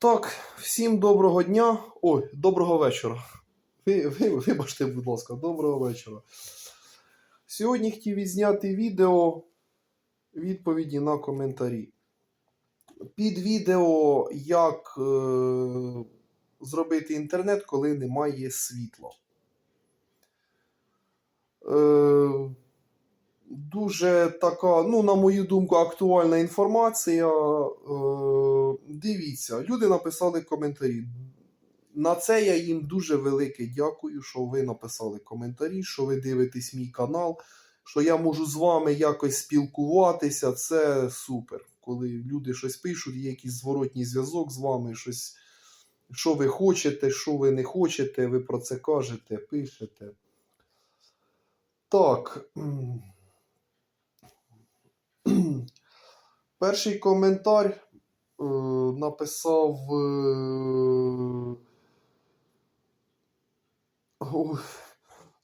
Так, всім доброго дня. Ой, доброго вечора. Ви, ви, вибачте, будь ласка, доброго вечора. Сьогодні хотів відзняти відео відповіді на коментарі. Під відео, як е, зробити інтернет, коли немає світла. Е, дуже така, ну, на мою думку, актуальна інформація. Е, дивіться, люди написали коментарі. На це я їм дуже велике дякую, що ви написали коментарі, що ви дивитесь мій канал, що я можу з вами якось спілкуватися. Це супер. Коли люди щось пишуть, є якийсь зворотній зв'язок з вами, щось, що ви хочете, що ви не хочете, ви про це кажете, пишете. Так. Перший коментар е, написав. Е, о,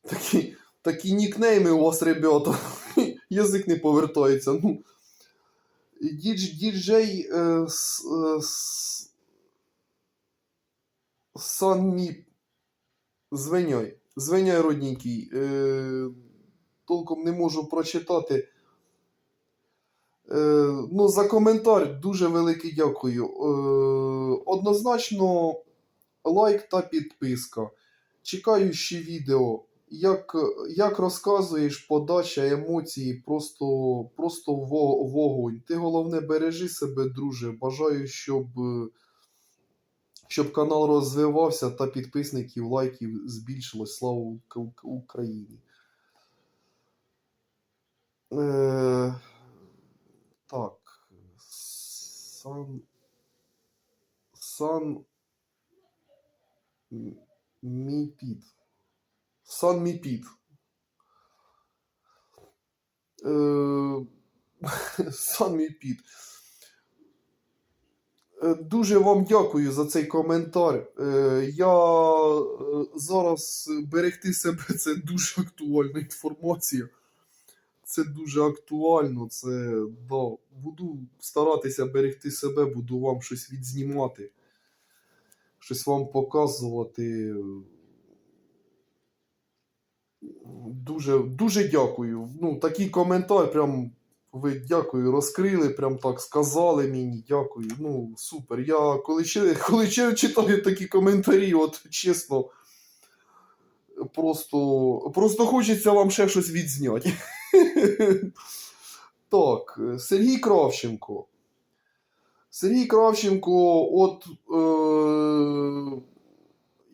такі, такі нікнейми у вас, ребята. Язик не повертається. Ну, дідж, діджей е, с, е, с, Санмі. Звиняй. Звиняй, родненький. Е, толком не можу прочитати. Е, ну, за коментар дуже велике дякую. Е, однозначно, лайк та підписка. Чекаю ще відео. Як, як розказуєш, подача емоції просто, просто вогонь. Ти головне бережи себе, друже. Бажаю, щоб, щоб канал розвивався та підписників, лайків збільшилось. Слава Україні! Е, так. Сан. Сан. М- Міпіт. Сан Міпіт. Е, Сан Міпіт. Е, Дуже вам дякую за цей коментар. Е, Я е, зараз берегти себе це дуже актуальна інформація. Це дуже актуально. Це да. Буду старатися берегти себе, буду вам щось відзнімати, щось вам показувати. Дуже, дуже дякую. Ну, такий коментар, прям ви дякую, розкрили, прям так сказали мені, дякую. Ну, супер. Я коли, коли ще читаю такі коментарі, от чесно, просто, просто хочеться вам ще щось відзняти. Так, Сергій Кравченко. Сергій Кравченко, от е,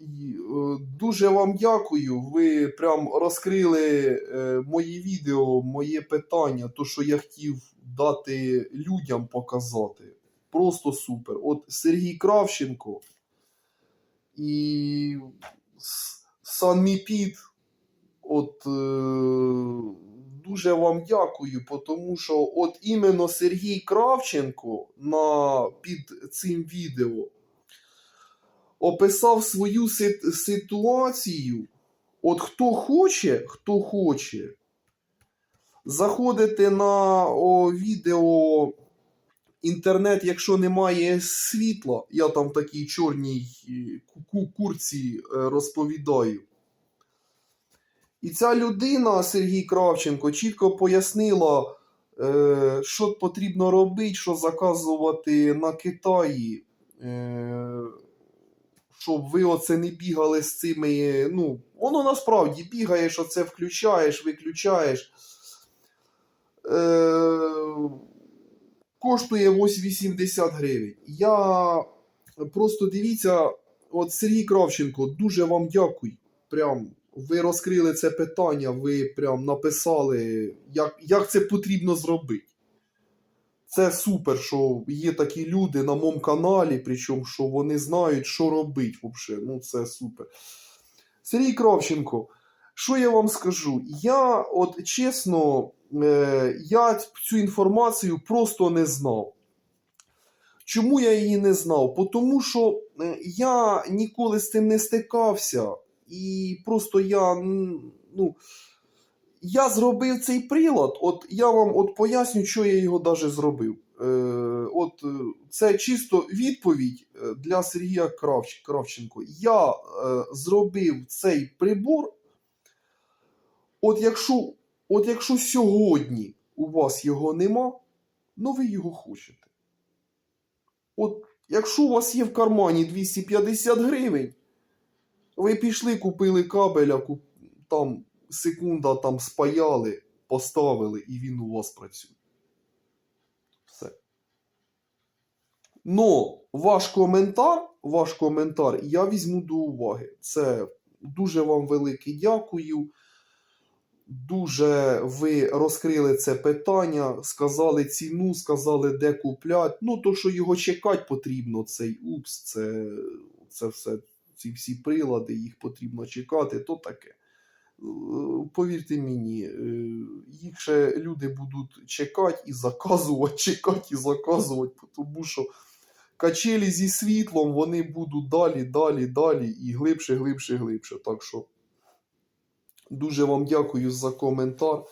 е, дуже вам дякую. Ви прям розкрили е, мої відео, моє питання, то, що я хотів дати людям показати. Просто супер. От Сергій Кравченко і С- Санміпіт. От е, дуже вам дякую, тому що от іменно Сергій Кравченко на, під цим відео описав свою сит- ситуацію. От хто хоче, хто хоче, заходите на о, відео інтернет, якщо немає світла, я там в такій чорній е, курці е, розповідаю. І ця людина, Сергій Кравченко, чітко пояснила, е, що потрібно робити, що заказувати на Китаї, е, щоб ви оце не бігали з цими. Ну, воно насправді бігає, що це включаєш, виключаєш. Е, коштує ось 80 гривень. Я просто дивіться, от Сергій Кравченко, дуже вам дякую. Прям ви розкрили це питання, ви прям написали, як, як це потрібно зробити. Це супер, що є такі люди на моєму каналі, причому що вони знають, що робити взагалі. Ну, це супер. Сергій Кравченко, що я вам скажу? Я, от чесно, е, я цю інформацію просто не знав. Чому я її не знав? Тому що е, я ніколи з цим не стикався. І просто я, ну, я зробив цей прилад. От я вам от поясню, що я його даже зробив. Е, от е, це чисто відповідь е, для Сергія Кравч- Кравченко. Я е, зробив цей прибор. От якщо, от якщо сьогодні у вас його нема, ну ви його хочете. От якщо у вас є в кармані 250 гривень, ви пішли, купили кабеля, куп... там секунда там спаяли, поставили, і він у вас працює. Все. Но ваш коментар, ваш коментар я візьму до уваги. Це дуже вам велике дякую. Дуже ви розкрили це питання, сказали ціну, сказали, де купляти. Ну, то, що його чекати потрібно, цей упс, це, це все, ці всі прилади, їх потрібно чекати, то таке. Е, Повірте мені, е, їх ще люди будуть чекати і заказувати, чекати і заказувати, тому що качелі зі світлом вони будуть далі, далі, далі і глибше, глибше, глибше. Так що дуже вам дякую за коментар.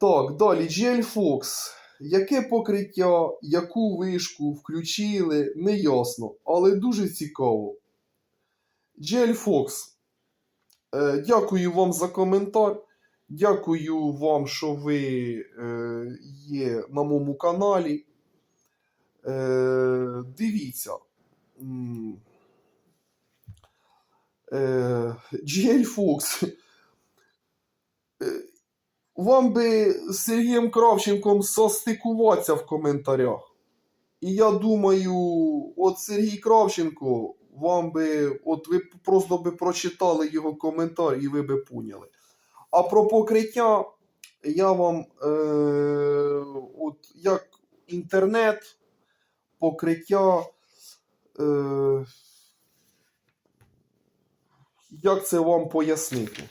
Так, далі GL Fox. Яке покриття, яку вишку включили, не ясно, але дуже цікаво. GL Fox. Е, дякую вам за коментар. Дякую вам, що ви е, є на моєму каналі. Е, дивіться. GL Fox. Вам би з Сергієм Кравченком состикуватися в коментарях. І я думаю, от Сергій Кравченко, вам би, от ви просто би прочитали його коментар і ви би поняли. А про покриття я вам, е, от як інтернет, покриття, е, як це вам пояснити?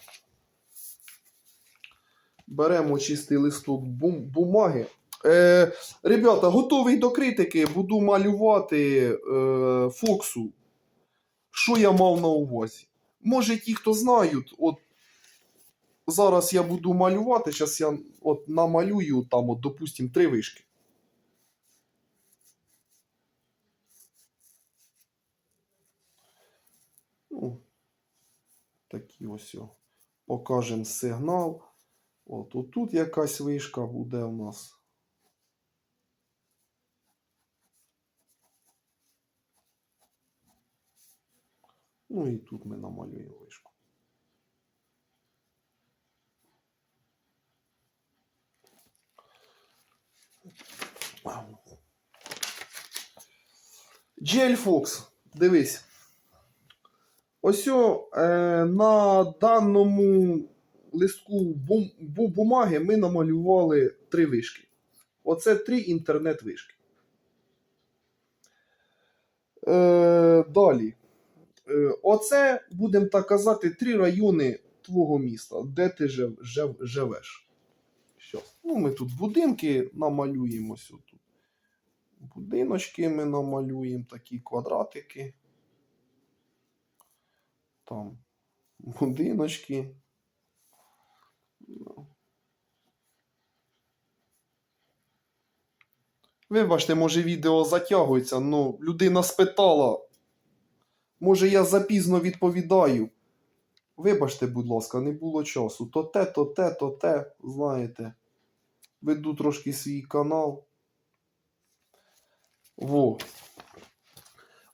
Беремо чистий листок бум, бумаги. Е, ребята, готовий до критики. Буду малювати е, Фоксу. Що я мав на увазі? Може, ті, хто знають, от зараз я буду малювати. Зараз я от намалюю там, от, допустим, три вишки. Ну, такі ось. о. Покажемо сигнал. От отут якась вишка буде у нас. Ну і тут ми намалюємо вишку. GL Fox, дивись. Ось е, на даному листку бум, бу- бумаги ми намалювали три вишки. Оце три інтернет-вишки. Е, далі. Е, оце, будемо так казати, три райони твого міста, де ти жив, жив, живеш. Щас. Ну, ми тут будинки намалюємо тут. Будиночки ми намалюємо, такі квадратики. Там будиночки. Ну. Вибачте, може відео затягується, ну людина спитала. Може, я запізно відповідаю. Вибачте, будь ласка, не було часу. То те, то те, то те, знаєте. Веду трошки свій канал. Во.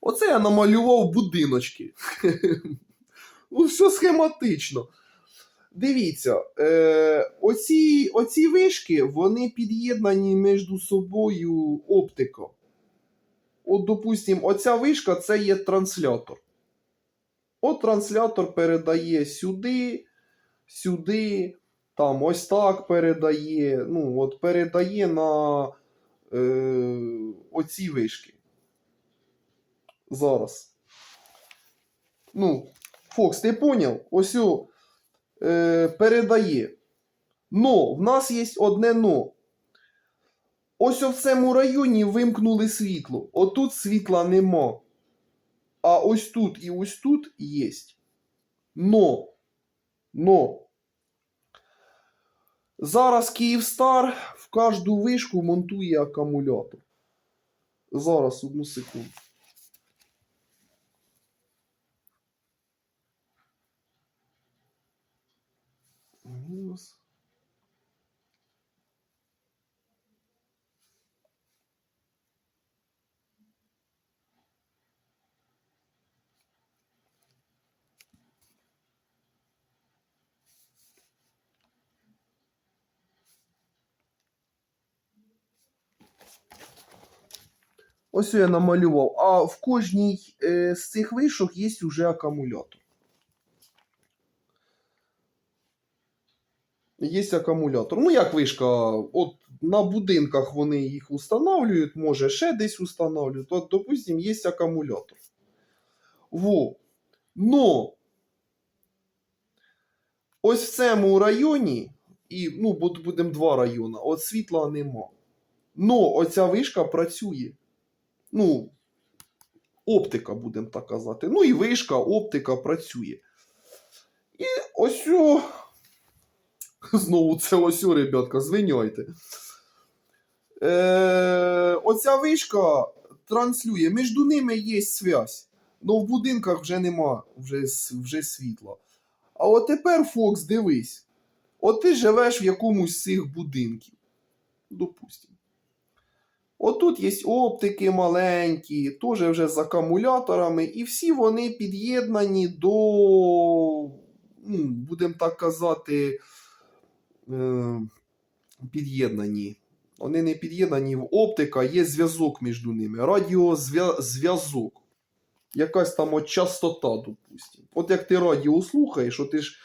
Оце я намалював будиночки. Ну, все схематично. Дивіться, е, оці, оці вишки, вони під'єднані між собою оптиком. От, допустимо, оця вишка це є транслятор. От транслятор передає сюди, сюди, там ось так передає. Ну, от передає на е, оці вишки. Зараз. Ну, Фокс, ти поняв? Ось е, передає. Но, в нас є одне но. Ось у цьому районі вимкнули світло. Отут світла нема. А ось тут і ось тут є. Но. Но. Зараз Київстар кожну вишку монтує акумулятор. Зараз, одну секунду. Ось я намалював. А в кожній е, з цих вишок є вже акумулятор. Є акумулятор. Ну, як вишка, от на будинках вони їх встановлюють, може ще десь встановлюють. От, допустим, є акумулятор. Во. Но ось в цьому районі, і ну, будемо два райони, от світла нема. Но оця вишка працює. Ну, оптика, будемо так казати. Ну і вишка, оптика працює. І ось Знову це ось, о, ребятка, звиняйте. Е, оця вишка транслює, між ними є зв'язь. але в будинках вже нема вже, вже світла. А от тепер, Фокс, дивись. От ти живеш в якомусь з цих будинків. Допустимо. Отут є оптики маленькі, теж вже з акумуляторами, і всі вони під'єднані до, ну, будемо так казати, е, під'єднані. Вони не під'єднані в оптика, є зв'язок між ними. Радіозв'язок. Якась там от частота, допустимо. От як ти радіо слухаєш, от ти ж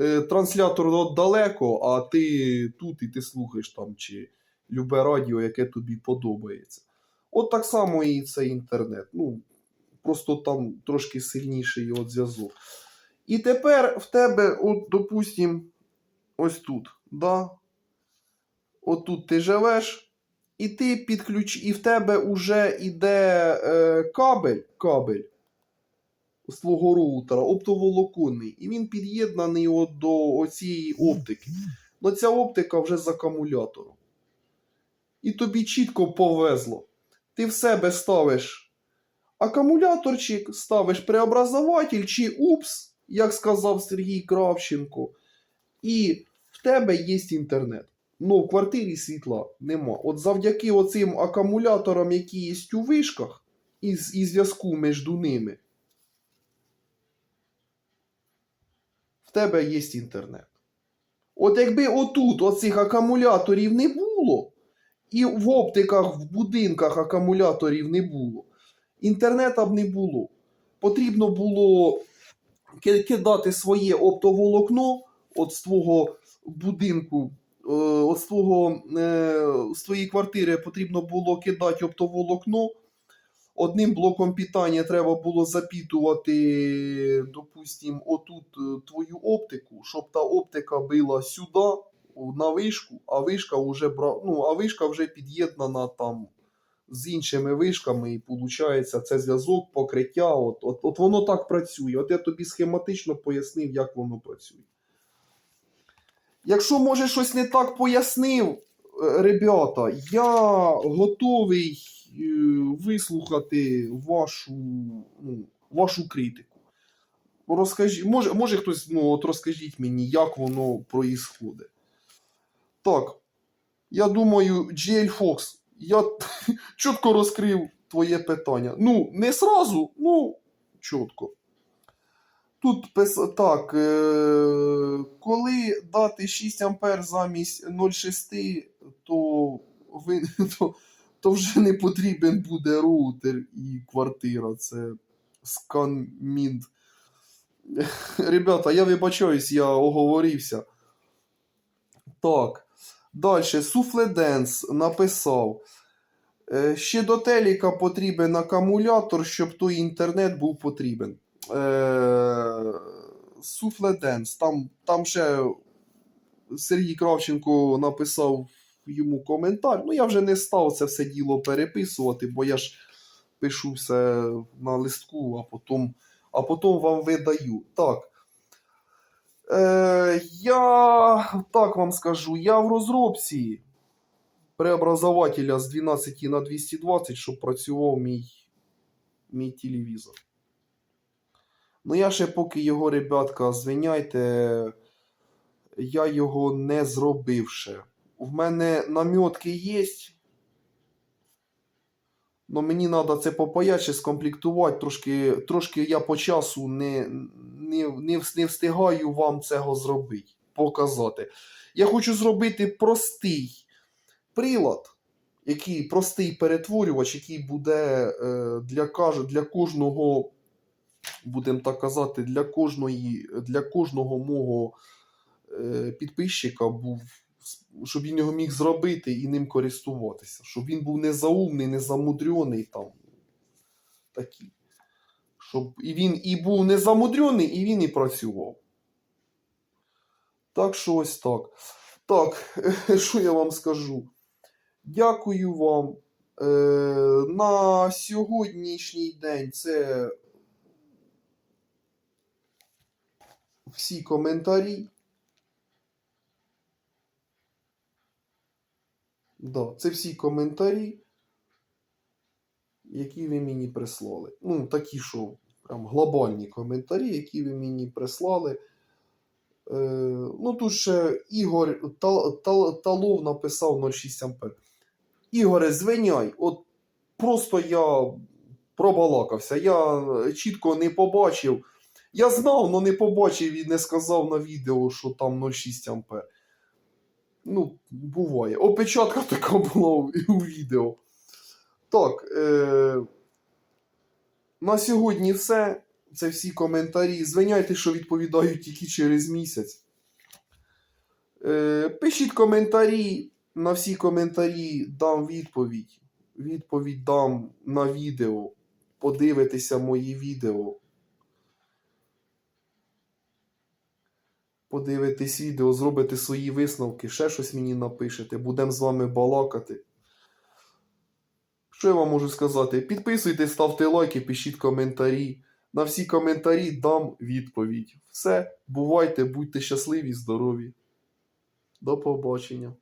е, транслятор далеко, а ти тут і ти слухаєш там чи любе радіо, яке тобі подобається. От так само і цей інтернет. Ну, просто там трошки сильніший от зв'язок. І тепер в тебе, от, допустим, ось тут, да? От тут ти живеш, і ти підключ, і в тебе вже йде е, кабель, кабель з твого роутера, оптоволоконний, і він під'єднаний от до оцієї оптики. Ну ця оптика вже з акумулятором. І тобі чітко повезло. Ти в себе ставиш акумуляторчик, ставиш преобразователь чи упс, як сказав Сергій Кравченко, і в тебе є інтернет. Ну, в квартирі світла нема. От завдяки оцим акумуляторам, які є у вишках, і, і зв'язку між ними, в тебе є інтернет. От якби отут оцих акумуляторів не було, і в оптиках, в будинках акумуляторів не було, інтернета б не було. Потрібно було кидати своє оптоволокно от з твого будинку, е, от з, твого, е, з твоєї квартири потрібно було кидати оптоволокно. Одним блоком питання треба було запітувати, допустим, отут е, твою оптику, щоб та оптика била сюди, на вишку, а вишка вже ну, а вишка вже під'єднана там з іншими вишками, і виходить, це зв'язок, покриття. От, от, от воно так працює. От я тобі схематично пояснив, як воно працює. Якщо, може, щось не так пояснив, е, ребята, я готовий е, вислухати вашу, ну, вашу критику. Розкажіть, може, може хтось, ну, от розкажіть мені, як воно проїсходить. Так, я думаю, GL Fox, я чітко розкрив твоє питання. Ну, не сразу, ну, чітко. Тут пис... так, е... коли дати 6 А замість 0,6, то, ви... то, то вже не потрібен буде роутер і квартира. Це сканмінт. Ребята, я вибачаюсь, я оговорився. Так. Далі, Суфледенс написав. Е, Ще до телека потрібен акумулятор, щоб той інтернет був потрібен. Е, Суфледенс. Там, там ще Сергій Кравченко написав йому коментар. Ну, я вже не став це все діло переписувати, бо я ж пишу все на листку, а потім, а потім вам видаю. Так. Е, я так вам скажу, я в розробці преобразователя з 12 на 220, щоб працював мій, мій телевізор. Ну, я ще поки його, ребятка, звиняйте, я його не зробив ще. В мене намітки є. Ну, мені треба це попаяче скомплектувати. Трошки, трошки я по часу не, не, не, не встигаю вам цього зробити, показати. Я хочу зробити простий прилад, який простий перетворювач, який буде е, для, для кожного, будемо так казати, для кожної, для кожного мого е, підписчика був, щоб він його міг зробити і ним користуватися. Щоб він був не заумний, не замудрений там. Такий. Щоб і він і був не замудрений, і він і працював. Так що ось так. Так, що я вам скажу? Дякую вам. Е, на сьогоднішній день це всі коментарі. Да, це всі коментарі, які ви мені прислали. Ну, такі, що прям глобальні коментарі, які ви мені прислали. Е, ну, тут ще Ігор Тал- Тал- Талов написав 06 ампер. Ігоре, звиняй, от просто я пробалакався. Я чітко не побачив. Я знав, але не побачив і не сказав на відео, що там 0,6 ампер. Ну, буває. Опечатка така була у відео. Так. Е... На сьогодні все. Це всі коментарі. Звиняйте, що відповідаю тільки через місяць. Е... Пишіть коментарі. На всі коментарі дам відповідь. Відповідь дам на відео. Подивитися мої відео. Подивитись відео, зробите свої висновки, ще щось мені напишете, будемо з вами балакати. Що я вам можу сказати? Підписуйтесь, ставте лайки, пишіть коментарі. На всі коментарі дам відповідь. Все, бувайте, будьте щасливі, здорові. До побачення.